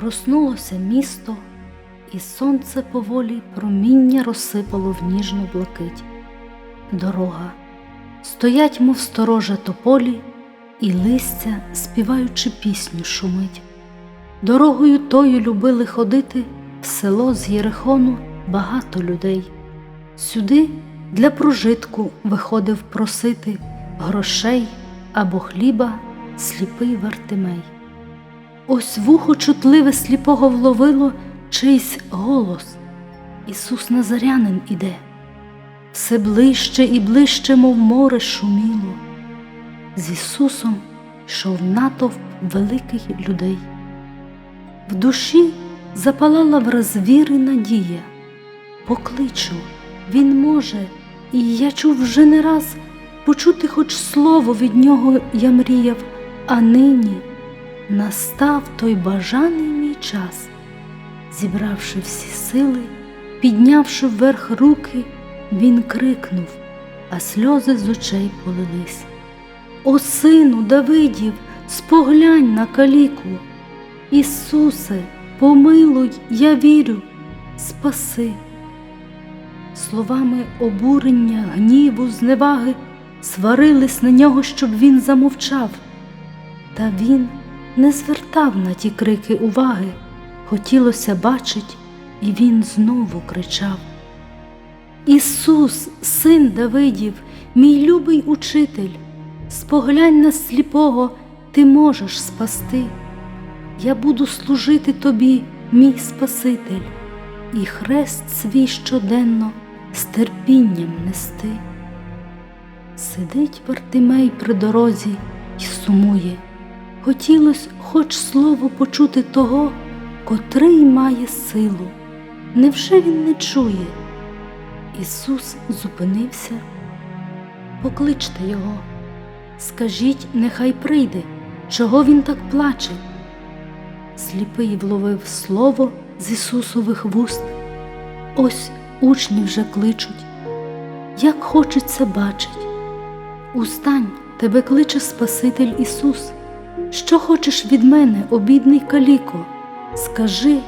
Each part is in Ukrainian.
Проснулося місто, і сонце поволі проміння розсипало в ніжну блакить. Дорога. Стоять, мов сторожа тополі, і листя, співаючи пісню, шумить. Дорогою тою любили ходити в село з Єрихону багато людей. Сюди для прожитку виходив просити грошей або хліба сліпий Вартимей. Ось вухо чутливе сліпого вловило чийсь голос. Ісус Назарянин іде, все ближче і ближче, мов море шуміло. З Ісусом йшов натовп великих людей. В душі запалала враз віри надія. Покличу, Він може, і я чув вже не раз почути хоч слово від нього я мріяв, а нині настав той бажаний мій час. Зібравши всі сили, піднявши вверх руки, він крикнув, а сльози з очей полились. О, сину Давидів, споглянь на каліку. Ісусе, помилуй, я вірю, спаси. Словами обурення, гніву, зневаги сварились на нього, щоб він замовчав. Та він не звертав на ті крики уваги, хотілося бачить, і він знову кричав. Ісус, син Давидів, мій любий учитель, споглянь на сліпого, ти можеш спасти. Я буду служити тобі, мій Спаситель, і хрест свій щоденно з терпінням нести. Сидить Вартимей при дорозі й сумує. Хотілось хоч слово почути того, котрий має силу. Невже він не чує? Ісус зупинився. Покличте його, скажіть, нехай прийде, чого він так плаче. Сліпий вловив слово з Ісусових вуст. Ось учні вже кличуть, як хочеться бачить. Устань, тебе кличе Спаситель Ісус. Що хочеш від мене, обідний каліко? Скажи,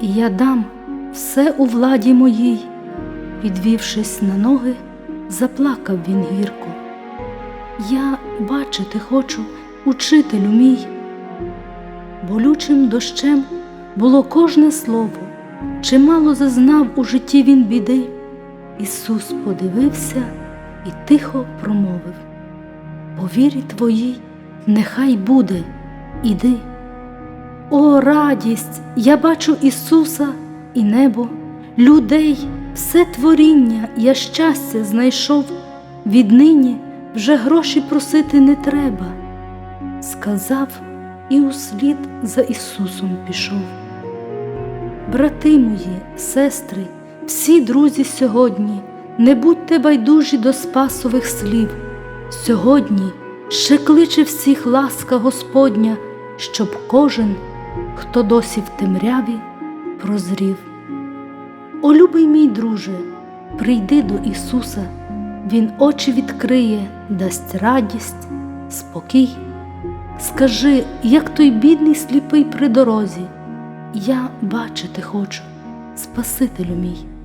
і я дам все у владі моїй. Підвівшись на ноги, заплакав він гірко. Я бачити хочу, учителю мій. Болючим дощем було кожне слово, чимало зазнав у житті він біди. Ісус подивився і тихо промовив по вірі твоїй, нехай буде, іди. О, радість! Я бачу Ісуса і небо, людей, все творіння, я щастя знайшов, віднині вже гроші просити не треба. Сказав і услід за Ісусом пішов. Брати мої, сестри, всі друзі сьогодні, не будьте байдужі до спасових слів. Сьогодні ще кличе всіх ласка Господня, щоб кожен, хто досі в темряві, прозрів. О, любий мій друже, прийди до Ісуса, Він очі відкриє, дасть радість, спокій. Скажи, як той бідний сліпий при дорозі, я бачити хочу, Спасителю мій.